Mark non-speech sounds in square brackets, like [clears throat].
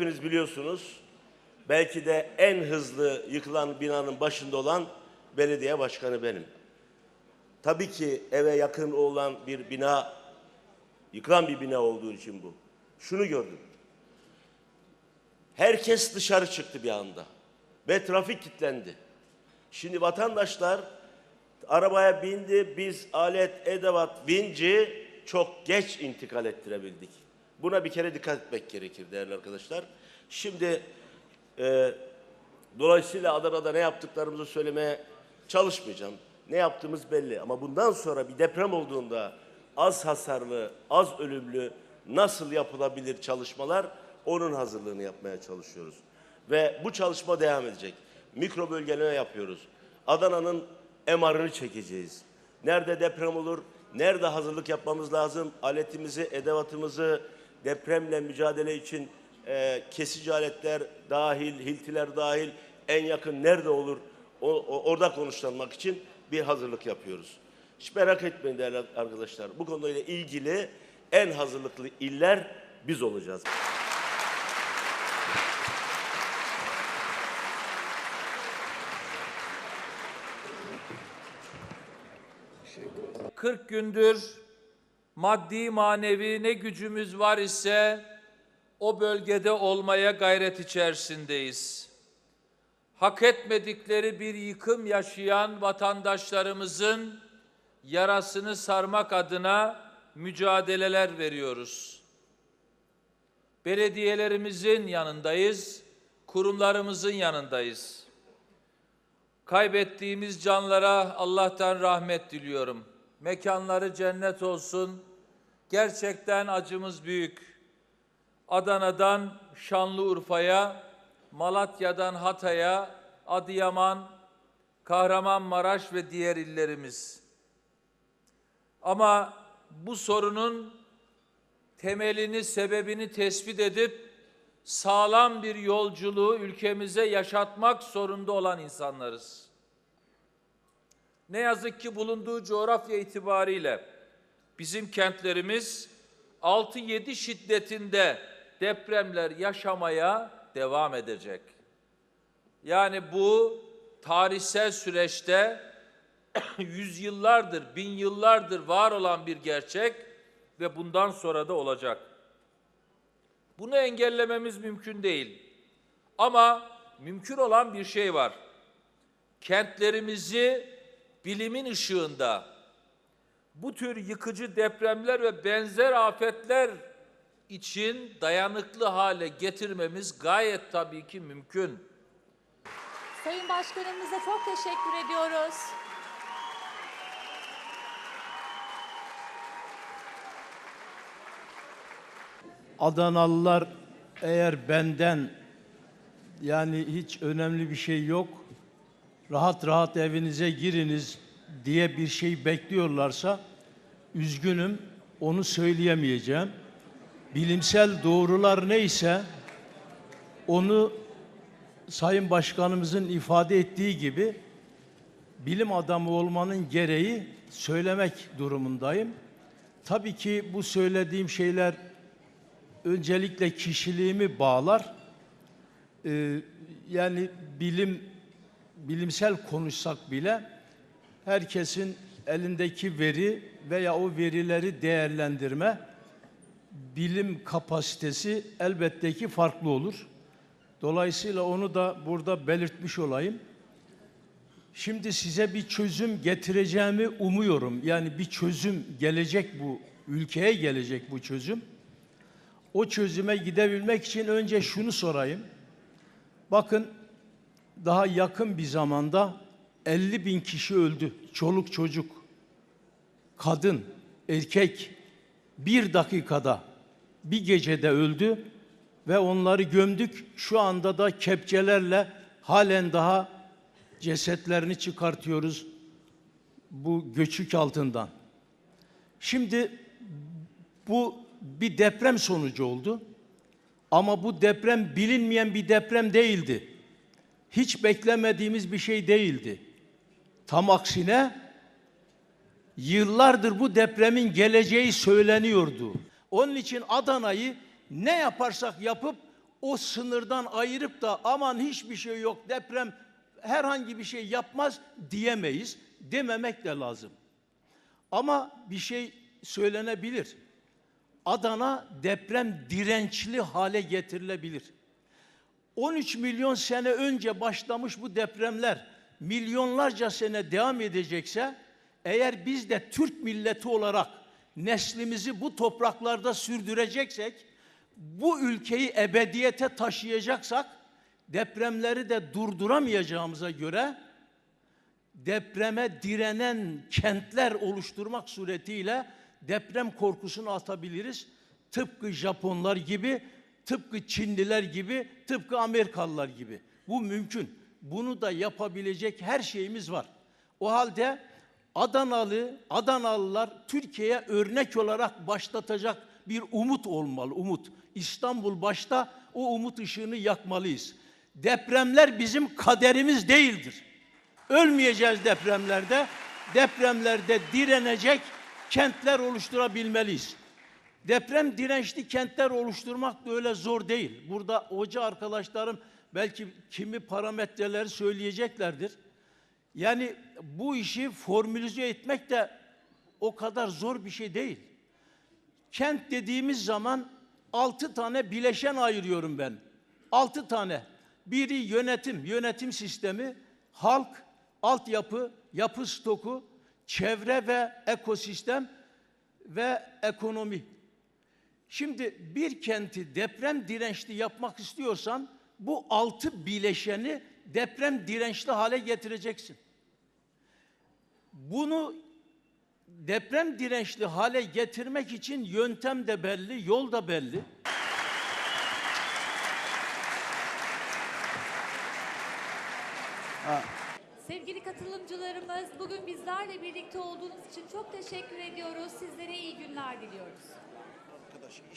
hepiniz biliyorsunuz. Belki de en hızlı yıkılan binanın başında olan belediye başkanı benim. Tabii ki eve yakın olan bir bina, yıkılan bir bina olduğu için bu. Şunu gördüm. Herkes dışarı çıktı bir anda ve trafik kilitlendi. Şimdi vatandaşlar arabaya bindi, biz alet, edevat, vinci çok geç intikal ettirebildik. Buna bir kere dikkat etmek gerekir değerli arkadaşlar. Şimdi e, dolayısıyla Adana'da ne yaptıklarımızı söylemeye çalışmayacağım. Ne yaptığımız belli ama bundan sonra bir deprem olduğunda az hasarlı, az ölümlü nasıl yapılabilir çalışmalar onun hazırlığını yapmaya çalışıyoruz. Ve bu çalışma devam edecek. Mikro bölgeleme yapıyoruz. Adana'nın MR'ını çekeceğiz. Nerede deprem olur, nerede hazırlık yapmamız lazım, aletimizi, edevatımızı depremle mücadele için e, kesici aletler dahil, hiltiler dahil en yakın nerede olur o, o- orada konuşlanmak için bir hazırlık yapıyoruz. Hiç merak etmeyin değerli arkadaşlar. Bu konuyla ilgili en hazırlıklı iller biz olacağız. Şöyle. 40 gündür maddi manevi ne gücümüz var ise o bölgede olmaya gayret içerisindeyiz. Hak etmedikleri bir yıkım yaşayan vatandaşlarımızın yarasını sarmak adına mücadeleler veriyoruz. Belediyelerimizin yanındayız, kurumlarımızın yanındayız. Kaybettiğimiz canlara Allah'tan rahmet diliyorum. Mekanları cennet olsun. Gerçekten acımız büyük. Adana'dan Şanlıurfa'ya, Malatya'dan Hatay'a, Adıyaman, Kahramanmaraş ve diğer illerimiz. Ama bu sorunun temelini, sebebini tespit edip sağlam bir yolculuğu ülkemize yaşatmak zorunda olan insanlarız. Ne yazık ki bulunduğu coğrafya itibariyle bizim kentlerimiz 6-7 şiddetinde depremler yaşamaya devam edecek. Yani bu tarihsel süreçte [clears throat] yüzyıllardır, bin yıllardır var olan bir gerçek ve bundan sonra da olacak. Bunu engellememiz mümkün değil. Ama mümkün olan bir şey var. Kentlerimizi bilimin ışığında bu tür yıkıcı depremler ve benzer afetler için dayanıklı hale getirmemiz gayet tabii ki mümkün. Sayın Başkanımıza çok teşekkür ediyoruz. Adanalılar eğer benden yani hiç önemli bir şey yok, rahat rahat evinize giriniz diye bir şey bekliyorlarsa üzgünüm onu söyleyemeyeceğim. Bilimsel doğrular neyse onu Sayın Başkanımızın ifade ettiği gibi bilim adamı olmanın gereği söylemek durumundayım. Tabii ki bu söylediğim şeyler öncelikle kişiliğimi bağlar. Ee, yani bilim bilimsel konuşsak bile herkesin elindeki veri veya o verileri değerlendirme bilim kapasitesi elbette ki farklı olur. Dolayısıyla onu da burada belirtmiş olayım. Şimdi size bir çözüm getireceğimi umuyorum. Yani bir çözüm gelecek bu ülkeye gelecek bu çözüm. O çözüme gidebilmek için önce şunu sorayım. Bakın daha yakın bir zamanda 50 bin kişi öldü. Çoluk çocuk, kadın, erkek bir dakikada, bir gecede öldü ve onları gömdük. Şu anda da kepçelerle halen daha cesetlerini çıkartıyoruz bu göçük altından. Şimdi bu bir deprem sonucu oldu. Ama bu deprem bilinmeyen bir deprem değildi. Hiç beklemediğimiz bir şey değildi. Tam aksine yıllardır bu depremin geleceği söyleniyordu. Onun için Adana'yı ne yaparsak yapıp o sınırdan ayırıp da aman hiçbir şey yok deprem herhangi bir şey yapmaz diyemeyiz. Dememek de lazım. Ama bir şey söylenebilir. Adana deprem dirençli hale getirilebilir. 13 milyon sene önce başlamış bu depremler milyonlarca sene devam edecekse eğer biz de Türk milleti olarak neslimizi bu topraklarda sürdüreceksek bu ülkeyi ebediyete taşıyacaksak depremleri de durduramayacağımıza göre depreme direnen kentler oluşturmak suretiyle deprem korkusunu atabiliriz. Tıpkı Japonlar gibi, tıpkı Çinliler gibi, tıpkı Amerikalılar gibi. Bu mümkün. Bunu da yapabilecek her şeyimiz var. O halde Adanalı, Adanalılar Türkiye'ye örnek olarak başlatacak bir umut olmalı, umut. İstanbul başta o umut ışığını yakmalıyız. Depremler bizim kaderimiz değildir. Ölmeyeceğiz depremlerde. Depremlerde direnecek kentler oluşturabilmeliyiz. Deprem dirençli kentler oluşturmak da öyle zor değil. Burada hoca arkadaşlarım belki kimi parametreleri söyleyeceklerdir. Yani bu işi formülize etmek de o kadar zor bir şey değil. Kent dediğimiz zaman altı tane bileşen ayırıyorum ben. Altı tane. Biri yönetim, yönetim sistemi, halk, altyapı, yapı stoku, çevre ve ekosistem ve ekonomi. Şimdi bir kenti deprem dirençli yapmak istiyorsan bu altı bileşeni deprem dirençli hale getireceksin. Bunu deprem dirençli hale getirmek için yöntem de belli, yol da belli. Sevgili katılımcılarımız bugün bizlerle birlikte olduğunuz için çok teşekkür ediyoruz. Sizlere iyi günler diliyoruz.